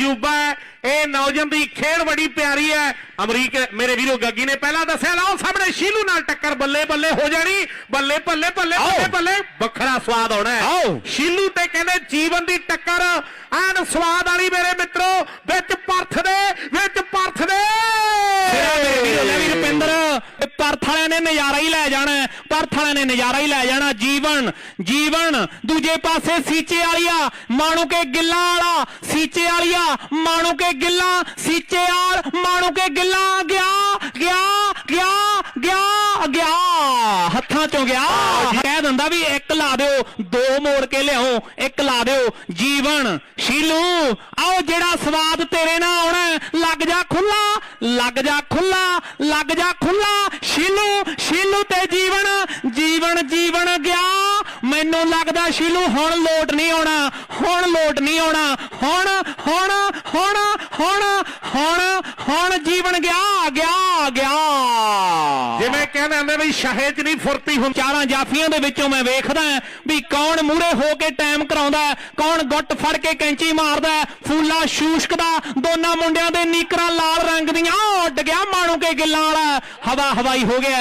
ਅਜੂਬਾ ਹੈ ਇਹ ਨੌਜਵਾਨ ਦੀ ਖੇਡ ਬੜੀ ਪਿਆਰੀ ਹੈ। ਅਮਰੀਕ ਮੇਰੇ ਵੀਰੋ ਗੱਗੀ ਨੇ ਪਹਿਲਾਂ ਦੱਸਿਆ ਲਾਓ ਸਾਹਮਣੇ ਸ਼ੀਲੂ ਨਾਲ ਟੱਕਰ ਬੱਲੇ ਬੱਲੇ ਹੋ ਜਾਣੀ। ਬੱਲੇ ਬੱਲੇ ਬੱਲੇ ਬੱਲੇ ਬੱਲੇ। ਵੱਖਰਾ ਸਵਾਦ ਆਉਣਾ ਹੈ। ਸ਼ੀਲੂ ਤੇ ਕਹਿੰਦੇ ਜੀਵਨ ਦੀ ਟੱਕਰ ਐਨ ਸਵਾਦ ਵਾਲੀ ਮੇਰੇ ਮਿੱਤਰੋ ਇਹ ਪਰਥ ਵਾਲਿਆਂ ਨੇ ਨਜ਼ਾਰਾ ਹੀ ਲੈ ਜਾਣਾ ਹੈ। ਪਰਥ ਵਾਲਿਆਂ ਨੇ ਨਜ਼ਾਰਾ ਹੀ ਲੈ ਜਾਣਾ। ਜੀਵਨ ਜੀਵਨ, ਦੂਜੇ ਪਾਸੇ ਸੀਚੇ ਵਾਲੀਆ ਮਾਣੂ ਕੇ ਗਿੱਲਾ ਵਾਲਾ, ਸੀਚੇ ਵਾਲੀਆ ਮਾਣੂ ਕੇ ਗਿੱਲਾ, ਸੀਚੇ ਵਾਲ ਮਾਣੂ ਕੇ ਗਿੱਲਾ, ਗਿਆ ਗਿਆ ਗਿਆ ਗਿਆ ਗਿਆ। ਹੱਥਾਂ ਚੋਂ ਗਿਆ। ਕਹਿ ਦਿੰਦਾ ਵੀ ਇੱਕ ਲਾ ਦਿਓ, ਦੋ ਮੋੜ ਕੇ ਲਿਆਓ ਇੱਕ ਲਾ ਦਿਓ। ਜੀਵਨ, ਸ਼ੀਲੂ, ਆਓ ਜਿਹੜਾ ਸਵਾਦ ਤੇਰੇ ਨਾਲ ਆਉਣਾ ਲੱਗ ਜਾ ਖੁੱਲਾ ਲੱਗ ਜਾ ਖੁੱਲਾ, ਲੱਗ ਜਾ ਖੁੱਲਾ। ਸ਼ੀਲੂ ਸ਼ੀਲੂ ਤੇ ਜੀਵਨ ਜੀਵਨ ਜੀਵਨ ਗਿਆ। ਮੈਨੂੰ ਲੱਗਦਾ ਸ਼ੀਲੂ ਹੁਣ ਲੋਟ ਨਹੀਂ ਆਉਣਾ, ਹੁਣ ਲੋਟ ਨਹੀਂ ਆਉਣਾ। ਹੁਣ ਹੁਣ ਹੁਣ ਹੁਣ ਹੁਣ ਹੁਣ ਜੀਵਨ ਗਿਆ ਗਿਆ ਗਿਆ। ਜਿਵੇਂ ਕਹਿੰਦੇ ਹੁੰਦੇ ਵੀ ਸ਼ਾਹੇ 'ਚ ਨਹੀਂ ਫੁਰਤੀ ਹੁੰਦੀ। ਚਾਰਾਂ ਜਾਫੀਆਂ ਦੇ ਵਿੱਚੋਂ ਮੈਂ ਵੇਖਦਾ ਵੀ ਕੌਣ ਮੂਹਰੇ ਹੋ ਕੇ ਟਾਈਮ ਕਰਾਉਂਦਾ ਕੌਣ ਗੁੱਟ ਫੜ ਕੇ ਕੈਂਚੀ ਮਾਰਦਾ ਫੂਲਾ ਸ਼ੂਸ਼ਕਦਾ ਦੋਨਾਂ ਮੁੰਡਿਆਂ ਦੇ ਨੀਕਰਾਂ ਲਾਲ ਰੰਗ ਦੀਆਂ। ਉੱਡ ਗਿਆ ਮਾਣੂ ਕੇ ਗਿੱਲਾਂ ਵਾਲਾ। ਹਵਾ ਹਵਾਈ ਹੋ ਗਿਆ